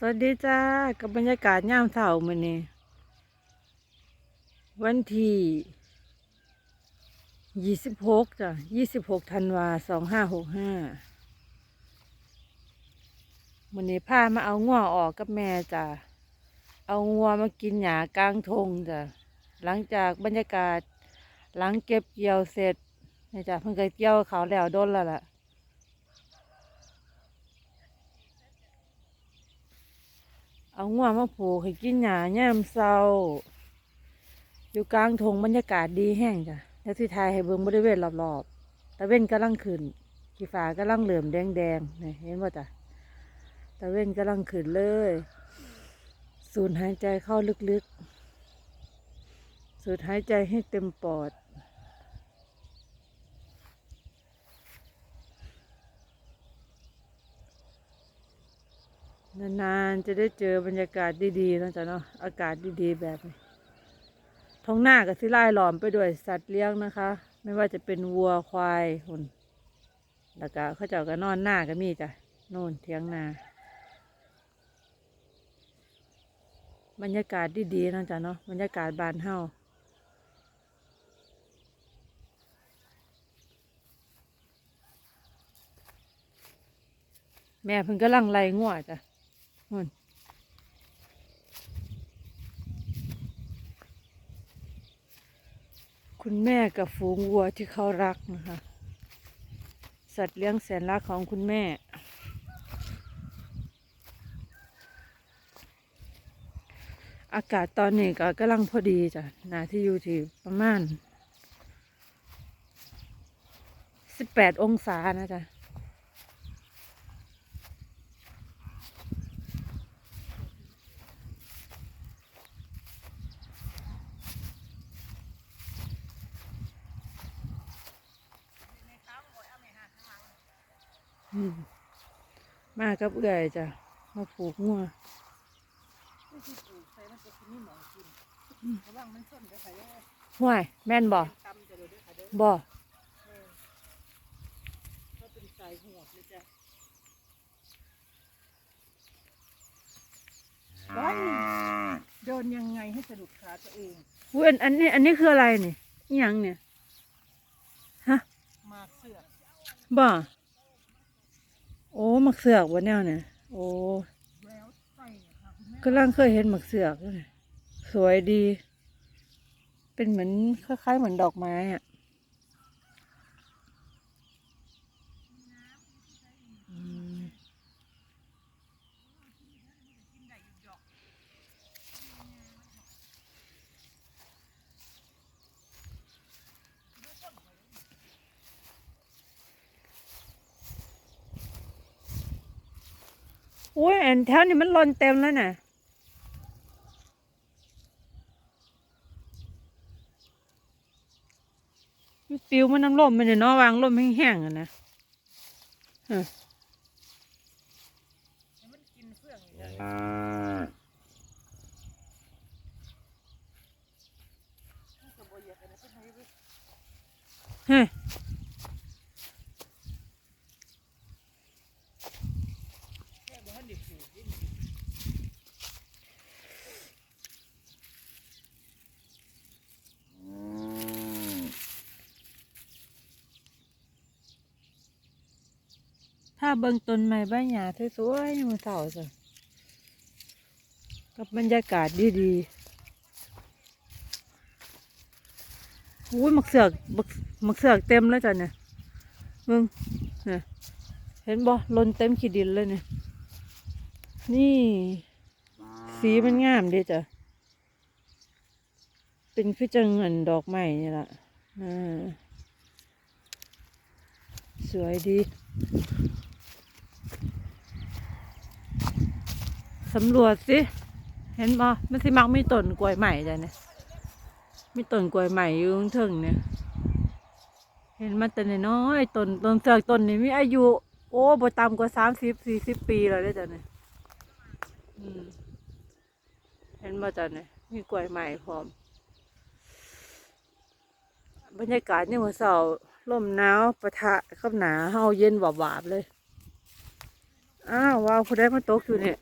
สวัสดีจ้ากับบรรยากาศย่ามเช้ามื้อนี้วันที่ยี่สิบหกจ้ะยี่สิบหกธันวาสองห้าหกห้ามื้อนี้พามาเอางัวออกกับแม่จ้ะเอางัวมากินหญ้ากลางทงจ้ะหลังจากบรรยากาศ หลังเก็บเกี่ยวเสร็จนี่จ้ะเพิ่งเคยเกี่ยวเขาแล้วโดนแล้วล่ะ เอาง่วงมาผูกให้กินหญ้าย่ามเศร้า อยู่กลางทงบรรยากาศดีแห้งจ้ะแล้วที่ไทยให้เบิ่งบริเวณรอบๆตะเว้นกำลังขึ้นกีฟ้ากำลังเหลื่อมแดงๆนี่เห็นป่ะจ้ะตะเว้นกำลังขึ้นเลย สูดหายใจเข้าลึกๆ สูดหายใจให้เต็มปอด นานๆจะได้เจอบรรยากาศดีๆนะจ๊ะเนาะอากาศดีๆแบบนี้ท้องหน้ากับสิไล่หลอมไปด้วยสัตว์เลี้ยงนะคะ ไม่ว่าจะเป็นวัวควายหุ่นแล้วก็เขาเจ้าก็นอนหน้าก็มีจ้ะโน่นเทียงนาบรรยากาศดีๆนะจ๊ะเนาะบรรยากาศบานเฮาแม่เพิ่งกำลังไล่งัวจ้ะ นู่นคุณแม่กับฝูงวัวที่เขารักนะคะ สัตว์เลี้ยงแสนรักของคุณแม่ อากาศตอนนี้ก็กำลังพอดีจ้ะนาที่อยู่ที่ประมาณสิบแปดองศานะจ๊ะ มมากับเอื่อยจ้ะ มาปลูกงัวห่วยแม่นบ่บ่เดินยังไงให้สะดุดขาตัวเองอุ้ยอันอันนี้ อันนี้คืออะไรนี่อหยังเนี่ย ฮะ มาเสือกบ่ โอ้หมักเสือกวะแนวเนี่ยโอ้ก็ร่างเคยเห็นหมักเสือกอยู่นี่สวยดี เป็นเหมือนคล้ายๆเหมือนดอกไม้อะ อ้ยอันแถวนี้มันหลนเต็มแล้วน่ะมันปิวมันน้ำลมมันเนี่ยเนาะวางลมแห้งๆอะนะฮะให้มันกินเฟื่องอยู่เลยมันก็บ่อยากให้นะเพิ่นให้ไป เฮ้ย แค่บ่ทันได้ปลูกนี่ ถ้าเบิ่งต้นไม้ใบหญ้าสวยๆมือเสาจ้ะกับบรรยากาศดีๆอุ้ยมักเสือกบักมักเสือกเต็มแล้วจ้ะเนี่ยมึงเนี่ยเห็นบ่ลนเต็มขีดินเลยเนี่ยนี่ สีมันงามดีจ้ะเป็นคือจังเงินดอกไม้นี่ล่ะอ่าสวยดี สำรวจสิ เห็นบ่มันสิมักมีต้นกล้วยใหม่จ้ะเนี่ยมีต้นกล้วยใหม่อยู่ข้างเทิงเนี่ย เห็นมันแต่น้อยต้นต้นเสือกต้นนี้มีอายุ โอ้บ่ต่ำกว่าสามสิบสี่สิบปีแล้วเด้อจ้ะเนี่ยเห็นบ่จ้ะเนี่ยมีกล้วยใหม่พร้อม บรรยากาศเนี่ยหัวเสาลมหนาวปะทะกับหนาเฮาเย็นหวาบๆเลย อ้าวว้าวผู้ใดมาตกอยู่เนี่ย